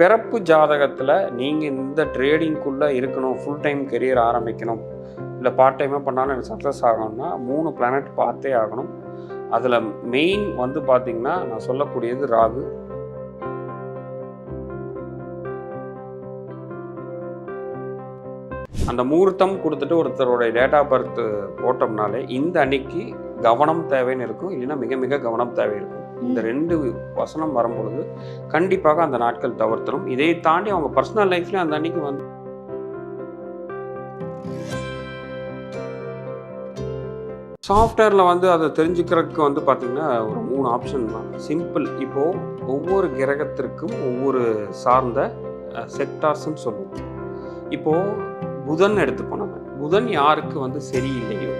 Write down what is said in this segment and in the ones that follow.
பிறப்பு ஜாதகத்தில் நீங்கள் இந்த ட்ரேடிங்குள்ளே இருக்கணும் ஃபுல் டைம் கெரியர் ஆரம்பிக்கணும். இல்லை பார்ட் டைமாக பண்ணாலும் எனக்கு சக்ஸஸ் ஆகணும்னா மூணு பிளானட் பார்த்தே ஆகணும். அதில் மெயின் வந்து பார்த்திங்கன்னா நான் சொல்லக்கூடியது ராகு. அந்த முகூர்த்தம் கொடுத்துட்டு ஒருத்தருடைய டேட் ஆஃப் பர்த் போட்டோம்னாலே இந்த அன்னைக்கு கவனம் தேவைன்னு இருக்கும். இல்லைன்னா மிக மிக கவனம் தேவை இருக்கும். இந்த ரெண்டு வசனம் வரும்பொழுது கண்டிப்பாக அந்த நாட்கள் தவிர்த்தரும். இதை தாண்டி அவங்க பர்சனல் லைஃப்ல அந்த அன்னைக்கு வந்து சாஃப்ட்வேரில் வந்து அதை தெரிஞ்சுக்கிறதுக்கு வந்து பார்த்திங்கன்னா ஒரு மூணு ஆப்ஷன் தான். சிம்பிள் இப்போது ஒவ்வொரு கிரகத்திற்கும் ஒவ்வொரு சார்ந்த செக்டார்ஸ்ன்னு சொல்லுவோம். இப்போது புதன் எடுத்துப்போம் நம்ம. புதன் யாருக்கு வந்து சரியில்லையோ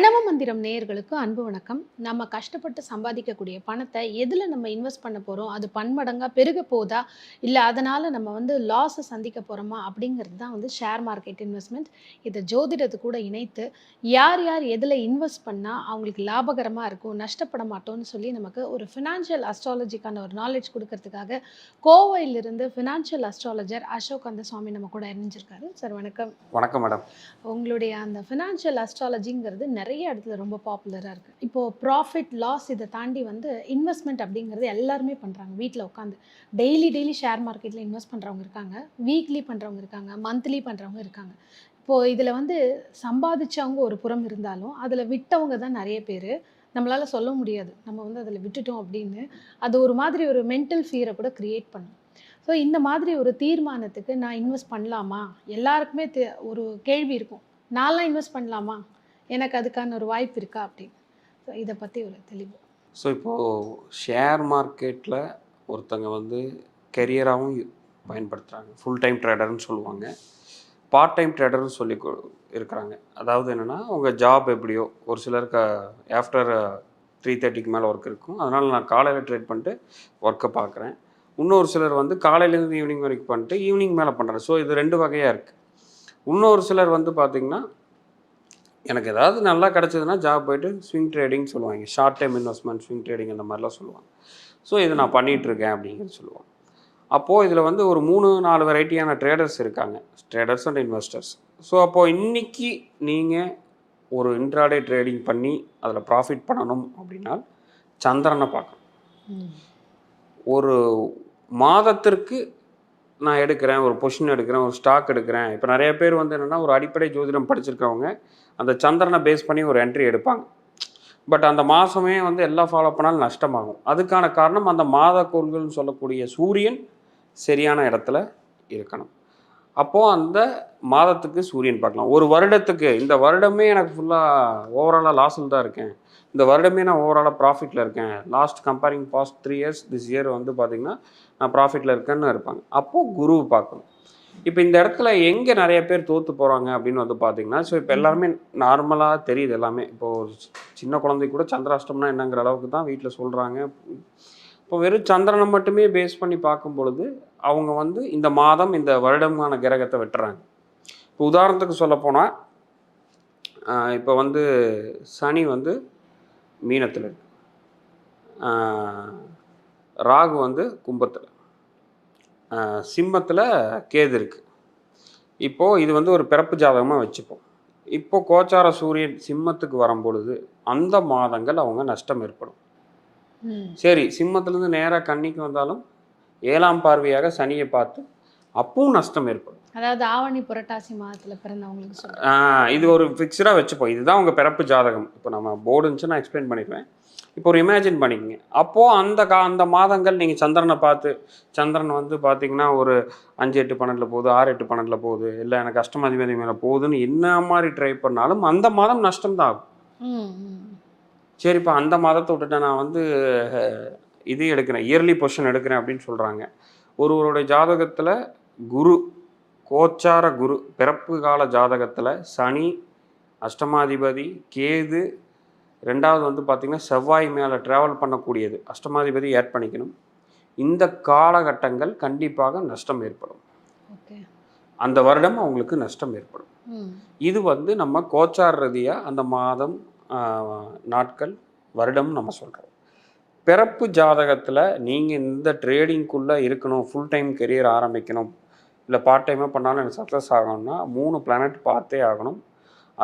பிரணவ மந்திரம் நேயர்களுக்கு அன்பு வணக்கம். நம்ம கஷ்டப்பட்டு சம்பாதிக்கக்கூடிய பணத்தை எதில் நம்ம இன்வெஸ்ட் பண்ண போகிறோம் அது பன்மடங்காக பெருக போதா இல்லை அதனால் நம்ம வந்து லாஸை சந்திக்க போகிறோமா அப்படிங்கிறது தான் வந்து ஷேர் மார்க்கெட் இன்வெஸ்ட்மெண்ட் இதை ஜோதிடத்து கூட இணைத்து யார் யார் எதில் இன்வெஸ்ட் பண்ணால் அவங்களுக்கு லாபகரமாக இருக்கும் நஷ்டப்பட மாட்டோம்னு சொல்லி நமக்கு ஒரு ஃபினான்ஷியல் அஸ்ட்ராலஜிக்கான ஒரு நாலேஜ் கொடுக்கறதுக்காக கோவையிலிருந்து ஃபினான்ஷியல் அஸ்ட்ராலஜர் அசோக் அந்த சுவாமி நம்ம கூட இணைஞ்சிருக்காரு. சார் வணக்கம். வணக்கம் மேடம். உங்களுடைய அந்த ஃபினான்ஷியல் அஸ்ட்ராலஜிங்கிறது நிறைய நிறைய இடத்துல ரொம்ப பாப்புலராக இருக்குது இப்போது ப்ராஃபிட் லாஸ் இதை தாண்டி வந்து இன்வெஸ்ட்மெண்ட் அப்படிங்கிறது எல்லாருமே பண்ணுறாங்க வீட்டில் உட்காந்து டெய்லி டெய்லி ஷேர் மார்க்கெட்டில் இன்வெஸ்ட் பண்ணுறவங்க இருக்காங்க. வீக்லி பண்ணுறவங்க இருக்காங்க. மந்த்லி பண்ணுறவங்க இருக்காங்க. இப்போது இதில் வந்து சம்பாதிச்சவங்க ஒரு புறம் இருந்தாலும் அதில் விட்டவங்க தான் நிறைய பேர். நம்மளால் சொல்ல முடியாது. நம்ம வந்து அதில் விட்டுட்டோம் அப்படின்னு. அது ஒரு மாதிரி ஒரு மென்டல் ஃபியரை கூட க்ரியேட் பண்ணும். ஸோ இந்த மாதிரி ஒரு தீர்மானத்துக்கு நான் இன்வெஸ்ட் பண்ணலாமா? எல்லாருக்குமே ஒரு கேள்வி இருக்கும். நான்லாம் இன்வெஸ்ட் பண்ணலாமா? எனக்கு அதுக்கான ஒரு வாய்ப்பு இருக்கா அப்படின்னு. ஸோ இதை பற்றி ஒரு தெளிவு. ஸோ இப்போது ஷேர் மார்க்கெட்டில் ஒருத்தங்க வந்து கெரியராகவும் பயன்படுத்துகிறாங்க ஃபுல் டைம் ட்ரேடர்னு சொல்லுவாங்க. பார்ட் டைம் ட்ரேடர்னு சொல்லி இருக்கிறாங்க. அதாவது என்னென்னா உங்கள் ஜாப் எப்படியோ ஒரு சிலருக்கு ஆஃப்டர் த்ரீ தேர்ட்டிக்கு மேலே ஒர்க் இருக்கும். அதனால் நான் காலையில் ட்ரேட் பண்ணிட்டு ஒர்க்கை பார்க்குறேன் இன்னொரு சிலர் வந்து காலையிலேருந்து ஈவினிங் வரைக்கும் பண்ணிட்டு ஈவினிங் மேலே பண்ணுறேன் ஸோ இது ரெண்டு வகையாக இருக்குது இன்னொரு சிலர் வந்து பார்த்திங்கன்னா எனக்கு ஏதாவது நல்லா கிடச்சதுன்னா ஜாப் போயிட்டு ஸ்விங் ட்ரேடிங் சொல்லுவாங்க. Short time investment swing trading அந்த மாதிரிலாம் சொல்லுவாங்க. ஸோ இது நான் பண்ணிட்டு இருக்கேன் அப்படிங்கிறது சொல்லுவாங்க. அப்போது இதில் வந்து ஒரு மூணு நாலு வெரைட்டியான ட்ரேடர்ஸ் இருக்காங்க. ட்ரேடர்ஸ் அண்ட் இன்வெஸ்டர்ஸ் ஸோ அப்போது இன்னைக்கு நீங்கள் ஒரு இன்ட்ராடே ட்ரேடிங் பண்ணி அதில் ப்ராஃபிட் பண்ணணும் அப்படின்னா சந்திரனை பார்க்கணும். ஒரு மாதத்திற்கு நான் எடுக்கிறேன் ஒரு பொஷின் எடுக்கிறேன் ஒரு ஸ்டாக் எடுக்கிறேன். இப்போ நிறைய பேர் வந்து என்னென்னா ஒரு அடிப்படை ஜோதிடம் படிச்சிருக்கவங்க அந்த சந்திரனை பேஸ் பண்ணி ஒரு என்ட்ரி எடுப்பாங்க. பட் அந்த மாதமே வந்து எல்லாம் ஃபாலோ பண்ணாலும் நஷ்டமாகும். அதுக்கான காரணம் அந்த மாத கோள்கள்னு சொல்லக்கூடிய சூரியன் சரியான இடத்துல இருக்கணும். அப்போது அந்த மாதத்துக்கு சூரியன் பார்க்கலாம். ஒரு வருடத்துக்கு இந்த வருடமே எனக்கு ஃபுல்லாக ஓவராலாக லாஸில் தான் இருக்கேன். இந்த வருடமே நான் ஓவராலாக ப்ராஃபிட்டில் இருக்கேன். Last comparing past three years this year வந்து பார்த்திங்கன்னா நான் ப்ராஃபிட்டில் இருக்கேன்னு இருப்பாங்க. அப்போது குரு பார்க்கணும். இப்போ இந்த இடத்துல எங்கே நிறைய பேர் தோற்று போகிறாங்க அப்படின்னு வந்து பார்த்தீங்கன்னா ஸோ இப்போ எல்லாருமே நார்மலாக தெரியுது எல்லாமே. இப்போது ஒரு சின்ன குழந்தை கூட சந்திராஷ்டம்னா என்னங்கிற அளவுக்கு தான் வீட்டில் சொல்கிறாங்க இப்போ வெறும் சந்திரனை மட்டுமே பேஸ் பண்ணி பார்க்கும் பொழுது அவங்க வந்து இந்த மாதம் இந்த வருடமான கிரகத்தை வெட்டுறாங்க. இப்போ உதாரணத்துக்கு சொல்லப்போனால் இப்போ வந்து சனி வந்து மீனத்தில் இருக்கு. ராகு வந்து கும்பத்தில். சிம்மத்தில் கேது இருக்குது இப்போது இது வந்து ஒரு பிறப்பு ஜாதகமாக வச்சுப்போம். இப்போ கோச்சார சூரியன் சிம்மத்துக்கு வரும்பொழுது அந்த மாதங்கள் அவங்க நஷ்டம் ஏற்படும். சரி சிம்மத்திலேருந்து நேராக கன்னிக்கு வந்தாலும் ஏழாம் பார்வையாக சனியை பார்த்து அப்பவும் நஷ்டம் ஏற்படும். அதாவது ஆவணி புரட்டாசி மாதத்தில் பிறந்தவங்களுக்கு இது ஒரு ஃபிக்ஸ்டாக வச்சுப்போம். இதுதான் உங்கள் பிறப்பு ஜாதகம். இப்போ நம்ம போர்டு இருந்துச்சு நான் எக்ஸ்பிளைன் பண்ணிடுவேன். இப்போ ஒரு இமேஜின் பண்ணிக்கங்க. அப்போது அந்த கா அந்த மாதங்கள் நீங்கள் சந்திரனை பார்த்து சந்திரன் வந்து பார்த்தீங்கன்னா ஒரு அஞ்சு எட்டு பன்னெண்டில் போகுது ஆறு எட்டு பன்னெண்டில் போகுது. இல்லை எனக்கு அஷ்டமாதிபதி மேலே போகுதுன்னு என்ன மாதிரி ட்ரை பண்ணாலும் அந்த மாதம் நஷ்டம் தான் ஆகும். ம் ம். சரி இப்போ அந்த மாதத்தை விட்டுட்டு நான் வந்து இது எடுக்கிறேன் இயர்லி பொசிஷன் எடுக்கிறேன் அப்படின்னு சொல்கிறாங்க ஒருவருடைய ஜாதகத்தில் குரு கோச்சார குரு பிறப்பு கால ஜாதகத்தில் சனி அஷ்டமாதிபதி கேது ரெண்டாவது வந்து பார்த்திங்கன்னா செவ்வாய் மேலே ட்ராவல் பண்ணக்கூடியது. அஷ்டமாதிபதி ஆட் பண்ணிக்கணும். இந்த காலகட்டங்கள் கண்டிப்பாக நஷ்டம் ஏற்படும். அந்த வருடம் அவங்களுக்கு நஷ்டம் ஏற்படும். இது வந்து நம்ம கோச்சார் ரீதியாக அந்த மாதம் நாட்கள் வருடம் நம்ம சொல்கிறோம் பிறப்பு ஜாதகத்தில் நீங்கள் இந்த ட்ரேடிங்குள்ளே இருக்கணும் ஃபுல் டைம் கெரியர் ஆரம்பிக்கணும். இல்லை பார்ட் டைமாக பண்ணாலும் எனக்கு சக்ஸஸ் ஆகணும்னா மூணு பிளானட் பார்த்தே ஆகணும்.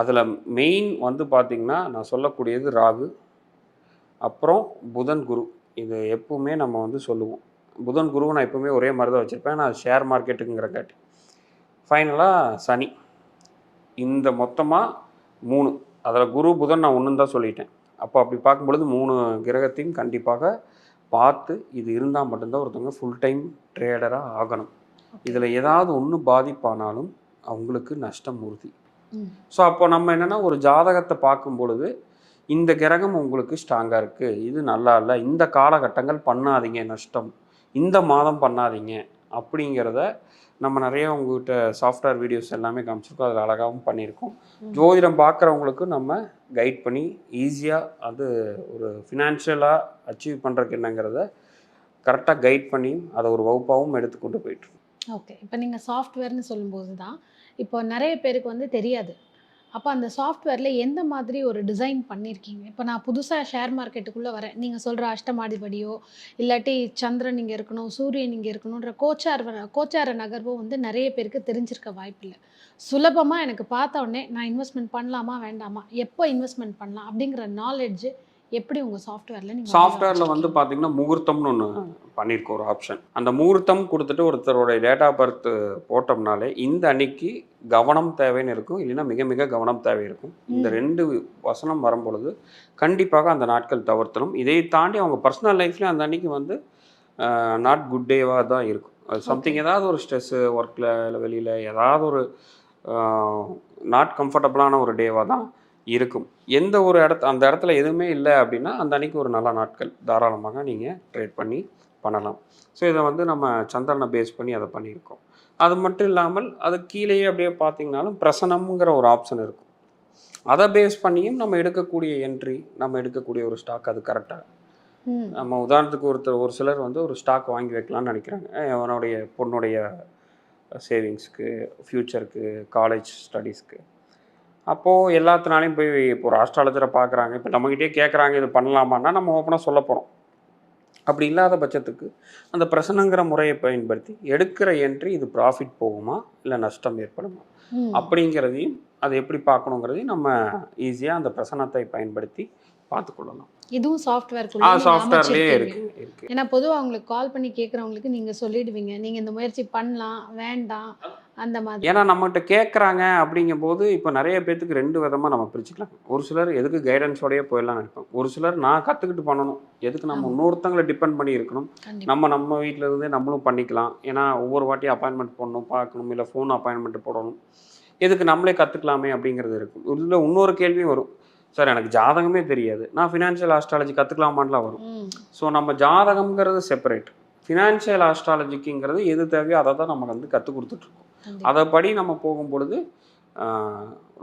அதில் மெயின் வந்து பார்த்திங்கன்னா நான் சொல்லக்கூடியது ராகு அப்புறம் புதன் குரு. இது எப்பவுமே நம்ம வந்து சொல்லுவோம். புதன் குருவை நான் எப்பவுமே ஒரே மாதிரி தான் வச்சுருப்பேன். நான் ஷேர் மார்க்கெட்டுங்கிற காட்டி. ஃபைனலாக சனி. இந்த மொத்தமாக மூணு. அதில் குரு புதன் நான் ஒன்று தான் சொல்லிட்டேன். அப்போ அப்படி பார்க்கும்பொழுது மூணு கிரகத்தையும் கண்டிப்பாக பார்த்து இது இருந்தால் மட்டும்தான் ஒருத்தவங்க ஃபுல் டைம் ட்ரேடராக ஆகணும். இதில் ஏதாவது ஒன்று பாதிப்பானாலும் அவங்களுக்கு நஷ்டம் உறுதி. ஸோ அப்போ நம்ம என்னென்னா ஒரு ஜாதகத்தை பார்க்கும் பொழுது இந்த கிரகம் உங்களுக்கு ஸ்ட்ராங்காக இருக்குது இது நல்லா இல்லை. இந்த காலகட்டங்கள் பண்ணாதீங்க நஷ்டம். இந்த மாதம் பண்ணாதீங்க. அப்படிங்கிறத நம்ம நிறைய உங்ககிட்ட சாஃப்ட்வேர் வீடியோஸ் எல்லாமே காமிச்சிருக்கோம். அதில் அழகாகவும் பண்ணியிருக்கோம். ஜோதிடம் பார்க்குறவங்களுக்கு நம்ம கைட் பண்ணி ஈஸியாக அது ஒரு ஃபினான்ஷியலாக அச்சீவ் பண்ணுறதுக்கு என்னங்கிறத கரெக்டாக கைட் பண்ணி அதை ஒரு வகுப்பாகவும் எடுத்து கொண்டு போயிட்டு ஓகே இப்போ நீங்கள் சாஃப்ட்வேர்னு சொல்லும்போது தான் இப்போ நிறைய பேருக்கு வந்து தெரியாது. அப்போ அந்த சாஃப்ட்வேரில் எந்த மாதிரி ஒரு டிசைன் பண்ணியிருக்கீங்க இப்போ நான் புதுசாக ஷேர் மார்க்கெட்டுக்குள்ளே வரேன். நீங்கள் சொல்கிற அஷ்டமாதிபடியோ இல்லாட்டி சந்திரன் இங்கே இருக்கணும் சூரியன் இங்கே இருக்கணுன்ற கோச்சார் கோச்சார நகர்வோ வந்து நிறைய பேருக்கு தெரிஞ்சிருக்க வாய்ப்பில்லை. சுலபமாக எனக்கு பார்த்த உடனே நான் இன்வெஸ்ட்மெண்ட் பண்ணலாமா வேண்டாமா? எப்போ இன்வெஸ்ட்மெண்ட் பண்ணலாம்? அப்படிங்கிற நாலெட்ஜு எப்படி உங்கள் சாஃப்ட்வேரில் நீங்கள் சாஃப்ட்வேரில் வந்து பார்த்தீங்கன்னா முகூர்த்தம்னு ஒன்று பண்ணியிருக்கோம் ஒரு ஆப்ஷன் அந்த முகூர்த்தம் கொடுத்துட்டு ஒருத்தருடைய டேட் ஆஃப் பர்த் போட்டோம்னாலே இந்த அன்னைக்கு கவனம் தேவைன்னு இருக்கும். இல்லைன்னா மிக மிக கவனம் தேவை இருக்கும். இந்த. ரெண்டு வசனம் வரும்பொழுது கண்டிப்பாக அந்த நாட்கள் தவிர்த்தணும் இதை தாண்டி அவங்க பர்சனல் லைஃப்லேயும் அந்த அன்னைக்கு வந்து நாட் குட் டேவாக தான் இருக்கும். சம்திங் ஏதாவது ஒரு ஸ்ட்ரெஸ்ஸு ஒர்க்கில் இல்லை வெளியில் ஏதாவது ஒரு நாட் கம்ஃபர்டபுளான ஒரு டேவாக தான் இருக்கும். எந்த ஒரு இடத்த அந்த இடத்துல எதுவுமே இல்லை அப்படின்னா அந்த அன்னைக்கு ஒரு நல்ல நாட்கள் தாராளமாக நீங்கள் ட்ரேட் பண்ணி பண்ணலாம். ஸோ இதை வந்து நம்ம சந்திரனை பேஸ் பண்ணி அதை பண்ணியிருக்கோம். அது மட்டும் இல்லாமல் அது கீழேயே அப்படியே பார்த்தீங்கனாலும் பிரசனம்ங்கிற ஒரு ஆப்ஷன் இருக்கும். அதை பேஸ் பண்ணியும் நம்ம எடுக்கக்கூடிய என்ட்ரி நம்ம எடுக்கக்கூடிய ஒரு ஸ்டாக் அது கரெக்டாக நம்ம உதாரணத்துக்கு ஒருத்தர் ஒரு சிலர் வந்து ஒரு ஸ்டாக் வாங்கி வைக்கலாம்னு நினைக்கிறாங்க. அவனுடைய பொண்ணுடைய சேவிங்ஸ்க்கு ஃப்யூச்சருக்கு காலேஜ் ஸ்டடீஸ்க்கு அப்போது எல்லாத்தினாலையும் போய் இப்போ ஒரு ஆஸ்ட்ராலஜரை பார்க்குறாங்க இப்போ நம்மகிட்டே கேட்குறாங்க இது பண்ணலாமான்னா நம்ம ஓப்பனாக சொல்ல போகிறோம் அப்படி இல்லாத பட்சத்துக்கு அந்த பிரசனங்கிற முறையை பயன்படுத்தி எடுக்கிற என்ட்ரி இது ப்ராஃபிட் போகுமா? இல்லை நஷ்டம் ஏற்படுமா? அப்படிங்கிறதையும் அதை எப்படி பார்க்கணுங்கிறதையும் நம்ம ஈஸியாக அந்த பிரசனத்தை பயன்படுத்தி பார்த்துக்கொள்ளலாம். இதுவும் ஆ சாஃப்ட்வேர்க்குள்ள சாஃப்ட்வேர்லேயே இருக்கு ஏன்னா பொதுவாக அவங்களுக்கு கால் பண்ணி கேட்குறவங்களுக்கு நீங்கள் சொல்லிடுவீங்க. நீங்கள் இந்த முயற்சி பண்ணலாம் வேண்டாம். அந்த மாதிரி. ஏன்னா நம்மகிட்ட கேட்குறாங்க அப்படிங்கும்போது இப்போ நிறைய பேர்த்துக்கு ரெண்டு விதமாக நம்ம பிரிச்சுக்கலாம். ஒரு சிலர் எதுக்கு கைடன்ஸோடயே போயிடலாம் நினைப்போம். ஒரு சிலர் நான் கற்றுக்கிட்டு பண்ணணும். எதுக்கு நம்ம. இன்னொருத்தங்களை டிபெண்ட் பண்ணி இருக்கணும்? நம்ம நம்ம வீட்டில் இருந்தே நம்மளும் பண்ணிக்கலாம். ஏன்னா ஒவ்வொரு வாட்டியும் அப்பாயின்மெண்ட் போடணும் பார்க்கணும் இல்லை ஃபோன் அப்பாயின்மெண்ட் போடணும். எதுக்கு நம்மளே கற்றுக்கலாமே அப்படிங்கிறது இருக்கும். இதில் இன்னொரு கேள்வியும் வரும். சார் எனக்கு ஜாதகமே தெரியாது. நான் ஃபினான்ஷியல் ஆஸ்ட்ராலஜி கற்றுக்கலாமான்லாம் வரும். ஸோ நம்ம ஜாதகம்ங்கிறது செப்பரேட் ஃபினான்ஷியல் ஆஸ்ட்ராலஜிக்குங்கிறது எது தேவையோ அதை தான் நம்ம வந்து கற்றுக் கொடுத்துட்ருக்கோம். அதைப்படி நம்ம போகும் பொழுது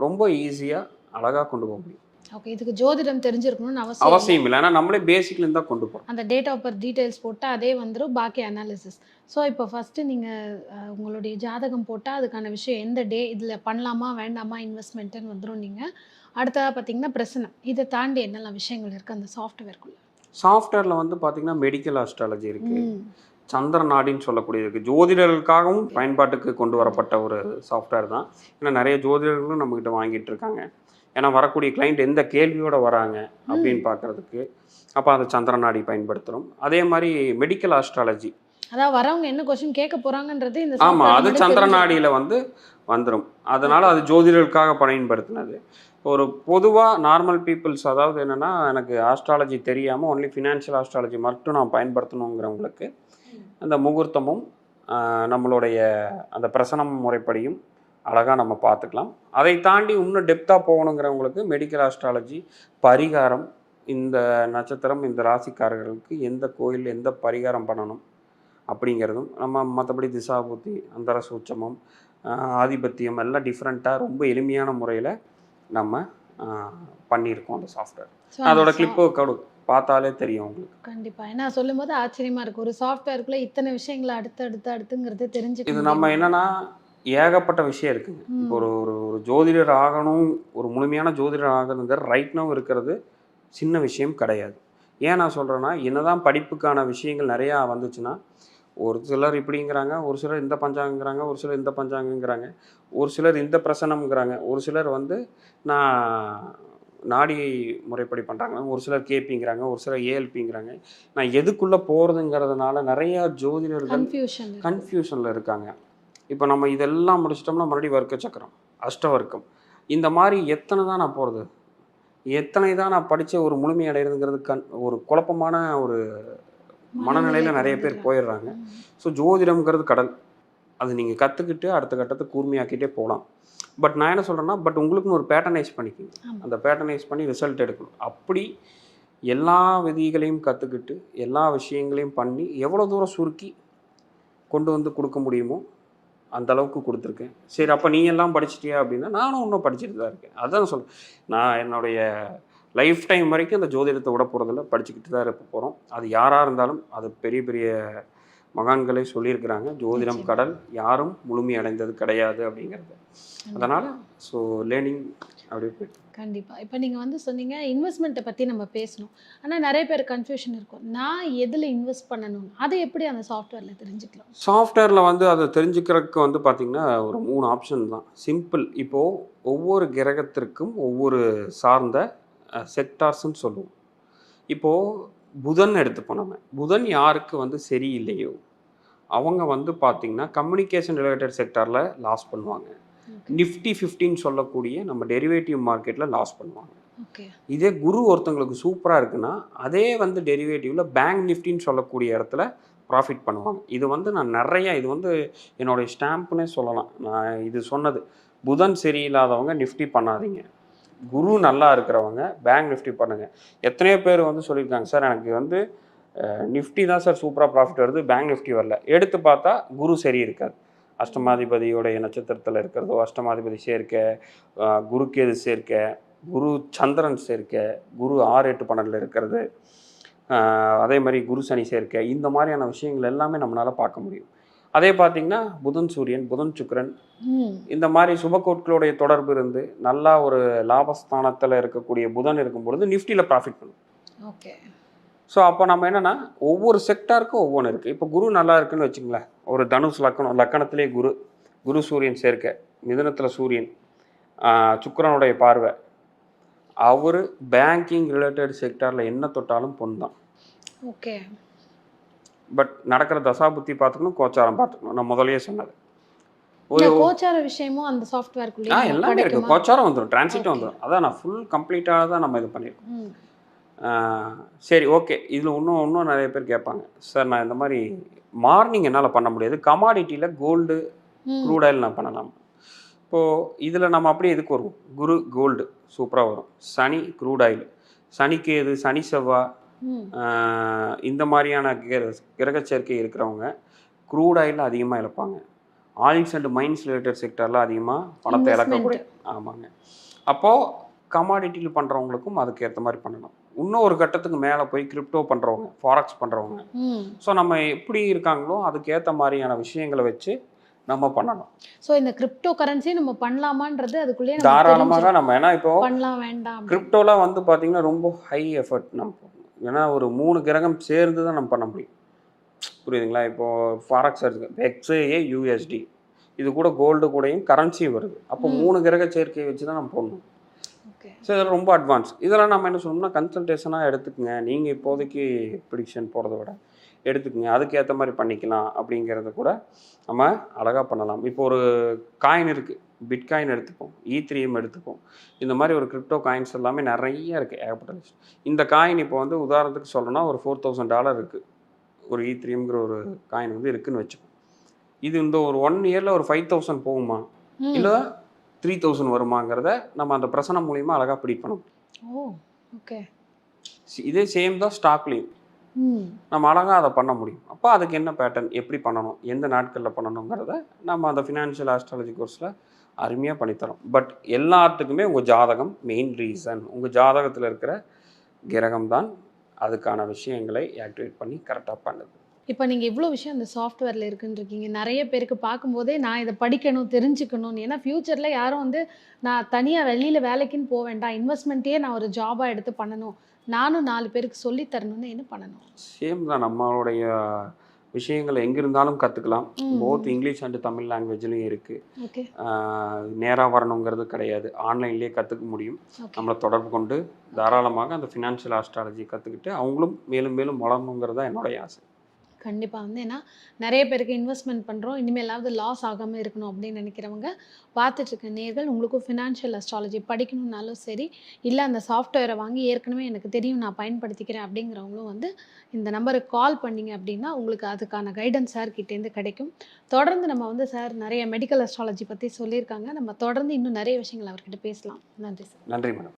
ரொம்ப ஈஸியாக அழகாக கொண்டு போக முடியும். ஓகே இதுக்கு ஜோதிடம் தெரிஞ்சிருக்கணும்னு அவசியம். அவசியம் இல்லை. ஏன்னா நம்மளே பேசிக்லேருந்து தான் கொண்டு போகிறோம் அந்த டேட் ஆஃப் பர்த் டீடைல்ஸ் போட்டால் அதே வந்துடும் பாக்கி அனாலிசிஸ் ஸோ இப்போ ஃபஸ்ட்டு நீங்கள் உங்களுடைய ஜாதகம் போட்டால் அதுக்கான விஷயம் எந்த டே இதில் பண்ணலாமா வேண்டாமா இன்வெஸ்ட்மெண்ட்டுன்னு வந்துடும் நீங்கள் அடுத்ததாக பார்த்தீங்கன்னா பிரசனம் இதை தாண்டி என்னெல்லாம் விஷயங்கள் இருக்குது அந்த சாஃப்ட்வேர்க்குள்ளே சாஃப்ட்வேரில் வந்து பார்த்திங்கன்னா மெடிக்கல் ஆஸ்ட்ராலஜி இருக்குது சந்திர நாடின்னு சொல்லக்கூடியது இருக்குது ஜோதிடர்களுக்காகவும் பயன்பாட்டுக்கு கொண்டு வரப்பட்ட ஒரு சாஃப்ட்வேர் தான். ஏன்னா நிறைய ஜோதிடர்களும் நம்மக்கிட்ட வாங்கிட்டு இருக்காங்க. ஏன்னா வரக்கூடிய கிளைண்ட் எந்த கேள்வியோட வராங்க அப்படின்னு பார்க்கறதுக்கு அப்போ அந்த சந்திர நாடி பயன்படுத்துகிறோம் அதே மாதிரி மெடிக்கல் ஆஸ்ட்ராலஜி அதாவது வரவங்க என்ன கொஸ்டின் கேட்க போகிறாங்கன்றது இந்த ஆமாம் அது சந்திர. நாடியில் வந்து வந்துடும் அதனால் அது ஜோதிடர்களுக்காக பயன்படுத்தினது. ஒரு பொதுவாக நார்மல் பீப்புள்ஸ் அதாவது என்னென்னா எனக்கு ஆஸ்ட்ராலஜி தெரியாமல் ஒன்லி ஃபினான்ஷியல் ஆஸ்ட்ராலஜி மட்டும் நான் பயன்படுத்தணுங்கிறவங்களுக்கு அந்த முகூர்த்தமும் நம்மளுடைய அந்த பிரசனம் முறைப்படியும் அழகாக நம்ம பார்த்துக்கலாம். அதை தாண்டி இன்னும் டெப்த்தாக போகணுங்கிறவங்களுக்கு மெடிக்கல் ஆஸ்ட்ராலஜி பரிகாரம் இந்த நட்சத்திரம் இந்த ராசிக்காரர்களுக்கு எந்த கோயில் எந்த பரிகாரம் பண்ணணும் அப்படிங்கிறதும் நம்ம மற்றபடி திசாபுத்தி அந்தர சூட்சமம் ஆதிபத்தியம் எல்லாம் டிஃப்ரெண்ட்டாக ரொம்ப எளிமையான முறையில் நம்ம பண்ணியிருக்கோம் அந்த சாஃப்ட்வேர் அதோட கிளிப்பு கொடு பார்த்தாலே தெரியும் உங்களுக்கு. கண்டிப்பா. ஏன்னா சொல்லும்போது ஆச்சரியமா இருக்கு. ஒரு சாஃப்ட்வேருக்குள்ள இத்தனை விஷயங்களை அடுத்து அடுத்து அடுத்துங்கிறது தெரிஞ்சுக்க இது. நம்ம என்னன்னா ஏகப்பட்ட விஷயம். இப்போ ஒரு ஒரு ஒரு ஜோதிடர் ஆகணும் ஒரு முழுமையான ஜோதிடர் ஆகணுங்கிற ரைட் நோ இருக்கிறது சின்ன விஷயம் கிடையாது. ஏன் நான் சொல்கிறேன்னா என்னதான் படிப்புக்கான விஷயங்கள் நிறையா வந்துச்சுன்னா ஒரு சிலர் இப்படிங்கிறாங்க ஒரு சிலர் இந்த பஞ்சாங்கங்கிறாங்க ஒரு சிலர் இந்த பஞ்சாங்கங்கிறாங்க ஒரு சிலர் இந்த பிரசனம்ங்கிறாங்க ஒரு சிலர் வந்து நான் நாடி முறைப்படி பண்ணுறாங்க ஒரு சிலர் கேபிங்கிறாங்க ஒரு சிலர் ஏஎல்பிங்கிறாங்க. நான் எதுக்குள்ளே போகிறதுங்கிறதுனால நிறையா ஜோதிடர்கள் கன்ஃபியூஷன் கன்ஃபியூஷனில் இருக்காங்க. இப்போ நம்ம இதெல்லாம் முடிச்சிட்டோம்னா மறுபடியும் வர்க்க சக்கரம் அஷ்டவர்க்கம். இந்த மாதிரி எத்தனை தான் நான் போகிறது எத்தனை தான் நான் படித்த ஒரு முழுமை அடைகிறதுங்கிறது கண் ஒரு குழப்பமான ஒரு மனநிலையில் நிறைய பேர் போயிடுறாங்க. ஸோ ஜோதிடம்ங்கிறது கடல். அது நீங்கள் கற்றுக்கிட்டு அடுத்த கட்டத்துக்கு கூர்மையாக்கிட்டே போகலாம். பட் நான் என்ன சொல்கிறேன்னா பட் உங்களுக்குன்னு ஒரு பேட்டர்னைஸ் பண்ணிக்கோங்க. ஆமா. அந்த பேட்டர்னைஸ் பண்ணி ரிசல்ட் எடுக்கணும். அப்படி எல்லா விதிகளையும் கற்றுக்கிட்டு எல்லா விஷயங்களையும் பண்ணி எவ்வளோ தூரம் சுருக்கி கொண்டு வந்து கொடுக்க முடியுமோ அந்த அளவுக்கு கொடுத்துருக்கேன். சரி அப்போ நீ எல்லாம் படிச்சிட்டியா அப்படின்னா நானும் இன்னும் படிச்சுட்டு தான் இருக்கேன். அதான் சொல்ல நான் என்னுடைய லைஃப் டைம் வரைக்கும் அந்த ஜோதிடத்தை விட போகிறதில்ல படிச்சுக்கிட்டு தான் இருக்க போகிறோம் அது யாராக இருந்தாலும் அது பெரிய பெரிய மகான்களே சொல்லியிருக்கிறாங்க ஜோதிடம். கடல் யாரும் முழுமை அடைந்தது கிடையாது அப்படிங்கிறது. அதனால் ஸோ லேர்னிங் அப்படியே போயிட்டு. கண்டிப்பா. இப்போ நீங்க வந்து சொன்னீங்க இன்வெஸ்ட்மெண்ட்டை பத்தி நம்ம பேசணும். ஆனா நிறைய பேர் கன்ஃபியூஷன் இருக்கும். நான் எதுல இன்வெஸ்ட் பண்ணணும்? அதை எப்படி அந்த சாஃப்ட்வேர்ல தெரிஞ்சுக்கலாம்? சாஃப்ட்வேரில் வந்து அதை தெரிஞ்சுக்கிறதுக்கு வந்து பார்த்திங்கன்னா ஒரு மூணு ஆப்ஷன் தான். சிம்பிள் இப்போது ஒவ்வொரு கிரகத்திற்கும் ஒவ்வொரு சார்ந்த செக்டார்ஸ்ன்னு சொல்லுவோம். இப்போது புதன் எடுத்துப்போம் நம்ம. புதன் யாருக்கு வந்து சரியில்லையோ அவங்க வந்து பார்த்திங்கன்னா கம்யூனிகேஷன் ரிலேட்டட் செக்டாரில் லாஸ் பண்ணுவாங்க. நிஃப்டி ஃபிஃப்டின்னு சொல்லக்கூடிய நம்ம டெரிவேட்டிவ் மார்க்கெட்டில் லாஸ் பண்ணுவாங்க. இதே குரு ஒருத்தவங்களுக்கு சூப்பராக இருக்குன்னா அதே வந்து டெரிவேட்டிவில் பேங்க் நிஃப்டின்னு சொல்லக்கூடிய இடத்துல ப்ராஃபிட் பண்ணுவாங்க. இது வந்து நான் நிறைய இது வந்து என்னுடைய ஸ்டாம்ப்னே சொல்லலாம். நான் இது சொன்னது. புதன் சரியில்லாதவங்க நிஃப்டி பண்ணாதீங்க. குரு நல்லா இருக்கிறவங்க பேங்க் நிஃப்டி பண்ணுங்கள் எத்தனையோ பேர் வந்து சொல்லியிருக்காங்க சார் எனக்கு வந்து நிஃப்டி தான் சார் சூப்பராக ப்ராஃபிட் வருது பேங்க் நிஃப்டி வரல. எடுத்து பார்த்தா குரு சரி இருக்காது. அஷ்டமாதிபதியோடைய நட்சத்திரத்தில் இருக்கிறதோ அஷ்டமாதிபதி சேர்க்க குருக்கேது சேர்க்க குரு சந்திரன் சேர்க்க குரு ஆறு எட்டு பன்னெண்டில் இருக்கிறது அதே மாதிரி குரு சனி சேர்க்க இந்த மாதிரியான விஷயங்கள் எல்லாமே நம்மளால் பார்க்க முடியும். அதே பார்த்தீங்கன்னா புதன் சூரியன் புதன் சுக்கிரன். இந்த மாதிரி சுபக்கோட்களுடைய தொடர்பு இருந்து நல்லா ஒரு லாபஸ்தானத்தில் இருக்கக்கூடிய புதன் இருக்கும் பொழுது நிஃப்டியில் ப்ராஃபிட் பண்ணும். ஓகே. ஸோ அப்போ நம்ம என்னென்னா ஒவ்வொரு செக்டாருக்கும் ஒவ்வொன்று இருக்குது இப்போ குரு நல்லா இருக்குன்னு வச்சுங்களேன் ஒரு தனுஷ் லக்கணம் லக்கணத்திலே குரு. குரு சூரியன் சேர்க்க மிதுனத்தில் சூரியன் சுக்கிரனுடைய பார்வை. அவர் பேங்கிங் ரிலேட்டட் செக்டாரில் என்ன தொட்டாலும் பொன் தான். ஓகே. பட் நடக்கிற தசாபுத்தி பார்த்துக்கணும் கோச்சாரம் பார்த்துக்கணும். நான் முதல்லயே சொன்னது. ஒரு கோச்சார விஷயமும் அந்த சாஃப்ட்வேர்க்குள்ளே எல்லாமே இருக்கு. கிடைக்குமா கோச்சாரம் வந்துடும் டிரான்சிட்டும். வந்துடும் அதான் நான் ஃபுல் கம்ப்ளீட்டாக தான் நம்ம இது பண்ணியிருக்கோம். சரி ஓகே இதில் இன்னும் இன்னும் நிறைய பேர் கேட்பாங்க. சார் நான் இந்த மாதிரி மார்னிங் என்னால் பண்ண முடியாது. கமாடிட்டியில் கோல்டு க்ரூட் ஆயில் நான் பண்ணலாம். இப்போது இதில் நம்ம அப்படியே எதுக்கு வருவோம்? குரு கோல்டு சூப்பராக வரும். சனி க்ரூட் ஆயில் சனிக்கு எது? சனி செவ்வாய் இந்த மாதிரியான கிர கிரக சேர்க்கை இருக்கிறவங்க க்ரூட் ஆயில் அதிகமாக இழப்பாங்க ஆயில்ஸ் அண்ட் மைன்ஸ் ரிலேட்டட் செக்டரில் அதிகமாக பணத்தை. இழக்கக்கூடிய ஆமாங்க அப்போது கமாடிட்டியில் பண்ணுறவங்களுக்கும் அதுக்கேற்ற மாதிரி பண்ணணும் இன்னும் ஒரு கட்டத்துக்கு மேலே போய் கிரிப்டோ பண்ணுறவங்க ஃபாரக்ஸ் பண்ணுறவங்க ஸோ நம்ம எப்படி இருக்காங்களோ அதுக்கேற்ற மாதிரியான விஷயங்களை வச்சு நம்ம பண்ணணும் ஸோ இந்த கிரிப்டோ கரன்சி நம்ம பண்ணலாமான்றது அதுக்குள்ளேயே தாராளமாக. நம்ம ஏன்னா இப்போ பண்ணலாம் வேண்டாம். கிரிப்டோலாம் வந்து பார்த்தீங்கன்னா ரொம்ப ஹை எஃபர்ட் நம்ம. ஏன்னா ஒரு மூணு கிரகம் சேர்ந்து தான் நம்ம பண்ண முடியும். புரியுதுங்களா? இப்போ ஃபாரக்ஸ் இருக்குது எக்ஸ்ஏஏ யூஎஸ்டி இது கூட கோல்டு கூடயும் கரன்சி வருது. அப்போ. மூணு கிரக சேர்க்கையை வச்சு தான் நம்ம போடணும். ஓகே ஸோ இதெல்லாம் ரொம்ப அட்வான்ஸ் இதெல்லாம் நம்ம என்ன சொல்லணும்னா கன்சல்டேஷனாக எடுத்துக்கங்க. நீங்கள் இப்போதைக்கு ப்ரிடிக்ஷன் போகிறத விட. எடுத்துக்கங்க. அதுக்கேற்ற மாதிரி பண்ணிக்கலாம் அப்படிங்கிறத கூட நம்ம அழகாக பண்ணலாம். இப்போ ஒரு காயின் இருக்குது பிட்காயின் எடுத்துப்போம். ஈத்ரியம் எடுத்துப்போம். இந்த மாதிரி ஒரு கிரிப்டோ காயின்ஸ் எல்லாமே நிறைய இருக்குது ஏகப்பட்ட. இந்த காயின் இப்போ வந்து உதாரணத்துக்கு சொல்லணும்னா ஒரு ஃபோர் தௌசண்ட் டாலர் இருக்குது ஒரு ஈத்ரியம்ங்கிற ஒரு காயின் வந்து இருக்குன்னு வச்சுப்போம் இது இந்த ஒரு ஒன் இயரில் ஒரு ஃபைவ் தௌசண்ட் போகுமா. இல்லை த்ரீ தௌசண்ட் வருமாங்கிறத நம்ம அந்த பிரசனம் மூலியமா அழகாக முடியும். ஓ ஓகே இதே சேம் தான் ஸ்டாக்லேயும் நம்ம அழகாக அதை பண்ண முடியும். அப்போ அதுக்கு என்ன பேட்டர்ன் எப்படி பண்ணணும் எந்த நாட்களில் பண்ணணுங்கிறத நம்ம அந்த ஃபினான்ஷியல் ஆஸ்ட்ராலஜி கோர்ஸில் அருமையாக பண்ணித்தரோம். பட் எல்லாத்துக்குமே உங்கள் ஜாதகம் மெயின் ரீசன் உங்கள் ஜாதகத்தில் இருக்கிற கிரகம் தான் அதுக்கான விஷயங்களை ஆக்டிவேட் பண்ணி கரெக்டாக பண்ணுது. இப்போ நீங்கள் இவ்வளோ விஷயம் அந்த சாஃப்ட்வேரில் இருக்குன்னு இருக்கீங்க. நிறைய பேருக்கு பார்க்கும்போதே நான் இதை படிக்கணும் தெரிஞ்சுக்கணும் ஏன்னா ஃப்யூச்சரில் யாரும் வந்து நான் தனியாக வெளியில் வேலைக்குன்னு போக வேண்டாம் இன்வெஸ்ட்மெண்ட்டே நான் ஒரு ஜாபாக எடுத்து பண்ணணும். நானும் நாலு பேருக்கு சொல்லித் தரணும்னு என்ன பண்ணணும்? சேம் தான். நம்மளுடைய விஷயங்களை எங்கே இருந்தாலும் கற்றுக்கலாம். போத் இங்கிலீஷ் அண்ட் தமிழ் லாங்குவேஜ்லேயும் இருக்குது நேராக வரணுங்கிறது கிடையாது. ஆன்லைன்லேயே கற்றுக்க முடியும். நம்மளை தொடர்பு கொண்டு தாராளமாக அந்த ஃபினான்ஷியல் ஆஸ்ட்ராலஜி கற்றுக்கிட்டு அவங்களும் மேலும் மேலும் வளரணுங்கிறது தான் என்னுடைய ஆசை. கண்டிப்பாக வந்து ஏன்னா நிறைய பேருக்கு இன்வெஸ்ட்மெண்ட் பண்ணுறோம் இனிமேலாவது லாஸ் ஆகாமல் இருக்கணும் அப்படின்னு நினைக்கிறவங்க பார்த்துட்ருக்க நேர்கள் உங்களுக்கும் ஃபினான்ஷியல் அஸ்ட்ராலஜி படிக்கணும்னாலும் சரி இல்லை அந்த சாஃப்ட்வேரை வாங்கி ஏற்கனவே எனக்கு தெரியும் நான் பயன்படுத்திக்கிறேன் அப்படிங்கிறவங்களும் வந்து இந்த நம்பருக்கு கால் பண்ணீங்க அப்படின்னா உங்களுக்கு அதுக்கான கைடன்ஸ் சார் கிட்டேருந்து கிடைக்கும். தொடர்ந்து நம்ம வந்து சார் நிறைய மெடிக்கல் அஸ்ட்ராலஜி பற்றி சொல்லியிருக்காங்க. நம்ம தொடர்ந்து இன்னும் நிறைய விஷயங்கள் அவர்கிட்ட பேசலாம். நன்றி சார் நன்றி மேடம்